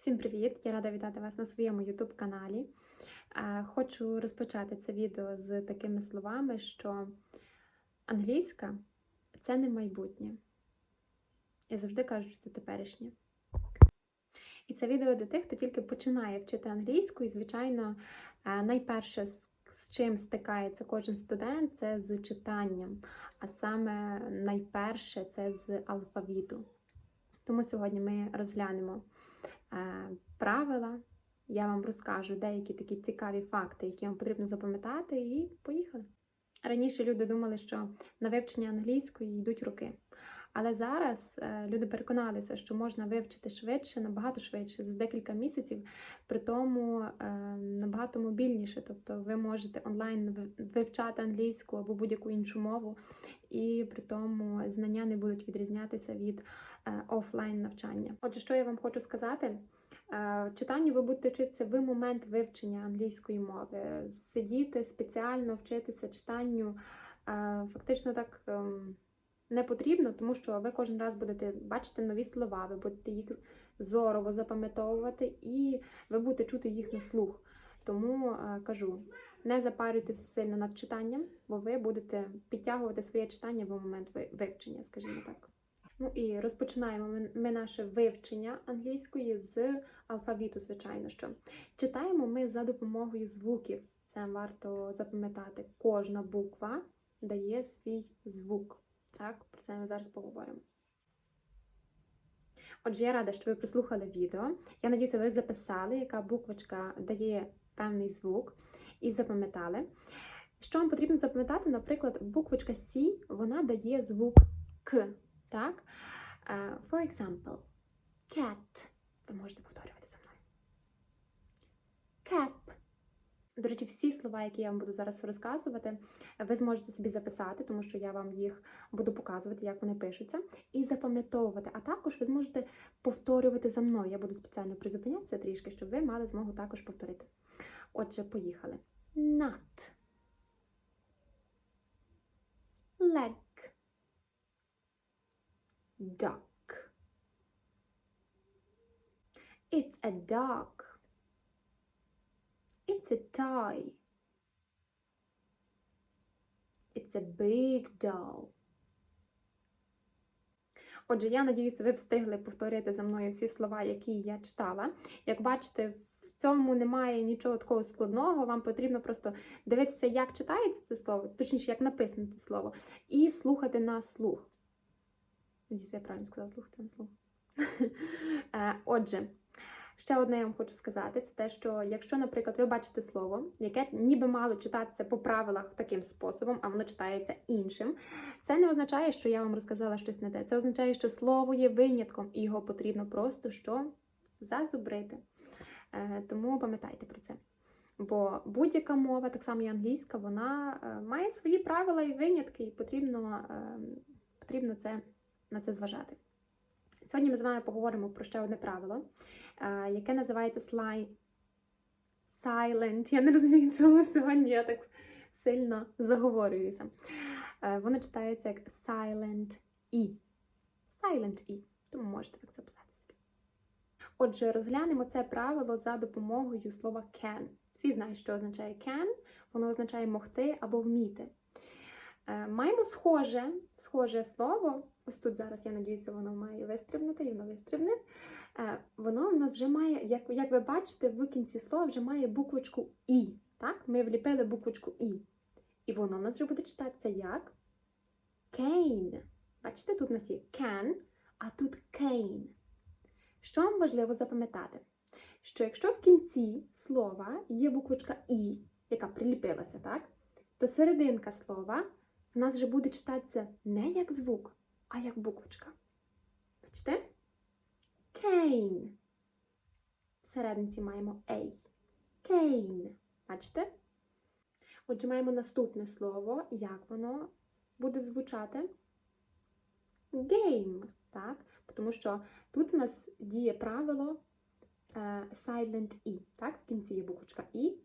Всім привіт! Я рада вітати вас на своєму YouTube каналі. Хочу розпочати це відео з такими словами, що англійська це не майбутнє. Я завжди кажу, що це теперішнє. І це відео для тих, хто тільки починає вчити англійську, і, звичайно, найперше, з чим стикається кожен студент, це з читанням, а саме найперше це з алфавіту. Тому сьогодні ми розглянемо правила. Я вам розкажу деякі такі цікаві факти, які вам потрібно запам'ятати, і поїхали. Раніше люди думали, що на вивчення англійської йдуть роки. Але зараз е, люди переконалися, що можна вивчити швидше, набагато швидше, за декілька місяців, при тому е, набагато мобільніше. Тобто ви можете онлайн вивчати англійську або будь-яку іншу мову, і при тому знання не будуть відрізнятися від е, офлайн навчання. Отже, що я вам хочу сказати? Читанню ви будете вчитися в момент вивчення англійської мови. Сидіти спеціально вчитися читанню фактично так ем, не потрібно, тому що ви кожен раз будете бачити нові слова, ви будете їх зорово запам'ятовувати і ви будете чути їх на слух. Тому е, кажу, не запарюйтеся сильно над читанням, бо ви будете підтягувати своє читання в момент вивчення, скажімо так. Ну і розпочинаємо ми, наше вивчення англійської з алфавіту, звичайно що. Читаємо ми за допомогою звуків. Це варто запам'ятати. Кожна буква дає свій звук. Так, про це ми зараз поговоримо. Отже, я рада, що ви прослухали відео. Я надіюся, ви записали, яка буквочка дає певний звук, і запам'ятали. Що вам потрібно запам'ятати, наприклад, буквочка C, вона дає звук К. Так? Е, For example, cat. Ви можете повторювати за мною. Cap. До речі, всі слова, які я вам буду зараз розказувати, ви зможете собі записати, тому що я вам їх буду показувати, як вони пишуться, і запам'ятовувати. А також ви зможете повторювати за мною. Я буду спеціально призупинятися трішки, щоб ви мали змогу також повторити. Отже, поїхали. Nut. Leg. Duck. It's a dog. It's a tie. It's a big doll. Отже, я надіюся, ви встигли повторити за мною всі слова, які я читала. Як бачите, в цьому немає нічого такого складного. Вам потрібно просто дивитися, як читається це слово, точніше, як написано це слово, і слухати на слух. Надіюся, я правильно сказала слухати на слух. Е, Отже, ще одне я вам хочу сказати: це те, що якщо, наприклад, ви бачите слово, яке ніби мало читатися по правилах таким способом, а воно читається іншим, це не означає, що я вам розказала щось не те. Це означає, що слово є винятком, і його потрібно просто що зазубрити. Е, Тому пам'ятайте про це. Бо будь-яка мова, так само і англійська, вона е, має свої правила і винятки, і потрібно, е, потрібно це, на це зважати. Сьогодні ми з вами поговоримо про ще одне правило, е, яке називається slime silent. Я не розумію, чому сьогодні я так сильно заговорююся. Е, Воно читається як silent E. Silent E. Тому можете так записати собі. Отже, розглянемо це правило за допомогою слова can. Всі знають, що означає can. Воно означає могти або вміти. Е, Маємо схоже, схоже слово. Ось тут зараз, я надіюся, воно має вистрибнути, і воно вистрибне. Е, Воно в нас вже має, як, як ви бачите, в кінці слова вже має буквочку І. Так? Ми вліпили буквочку І. І воно в нас вже буде читатися як cane. Бачите, тут у нас є can, а тут cane. Що вам важливо запам'ятати? Що якщо в кінці слова є буквочка І, яка приліпилася, так? то серединка слова в нас вже буде читатися не як звук, а як буквочка. Бачите? Cane. Всерединці маємо A. Cane. Бачите? Отже, маємо наступне слово. Як воно буде звучати? Game. Так? Тому що тут у нас діє правило е, silent E. Так? В кінці є буквочка І,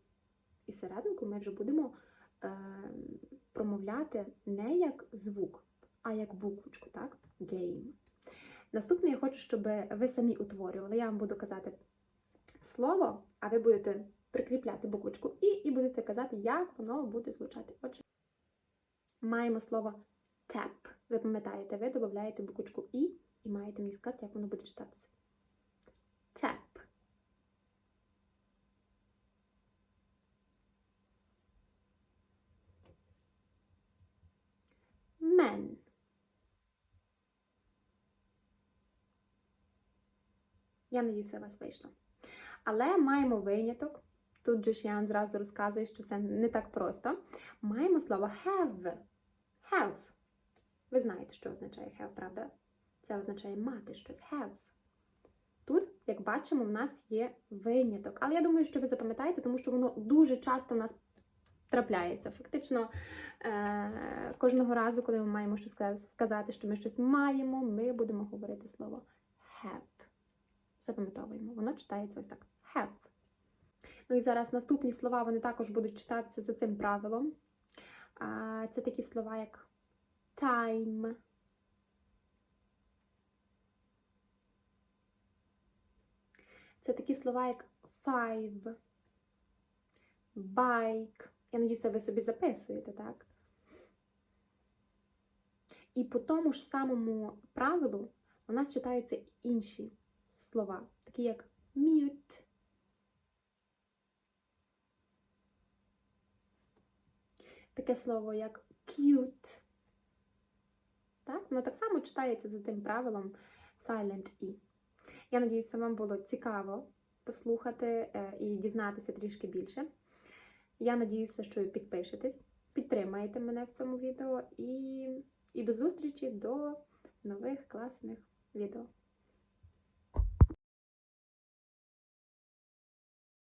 і серединку ми вже будемо е, промовляти не як звук, а як буквочку, так? Game. Наступне я хочу, щоб ви самі утворювали. Я вам буду казати слово, а ви будете прикріпляти буквочку І і будете казати, як воно буде звучати. Отже, маємо слово tap. Ви пам'ятаєте, ви додаєте буквочку І і маєте мені сказати, як воно буде читатися. Tap. Я надіюся, у вас вийшло. Але маємо виняток. Тут же ж я вам зразу розказую, що це не так просто. Маємо слово have. Have. Ви знаєте, що означає have, правда? Це означає мати щось. Have. Тут, як бачимо, в нас є виняток. Але я думаю, що ви запам'ятаєте, тому що воно дуже часто в нас трапляється. Фактично, е- кожного разу, коли ми маємо щось сказати, що ми щось маємо, ми будемо говорити слово have. Запам'ятовуємо. Воно читається ось так. Have. Ну і зараз наступні слова вони також будуть читатися за цим правилом. Це такі слова, як time. Це такі слова, як five, bike. Я надіюся, ви собі записуєте, так? І по тому ж самому правилу у нас читаються інші слова, такі як mute. Таке слово як cute. Так? Воно так само читається за тим правилом silent E. Я надіюся, вам було цікаво послухати е, і дізнатися трішки більше. Я надіюся, що ви підпишетесь, підтримаєте мене в цьому відео і, і до зустрічі до нових класних відео.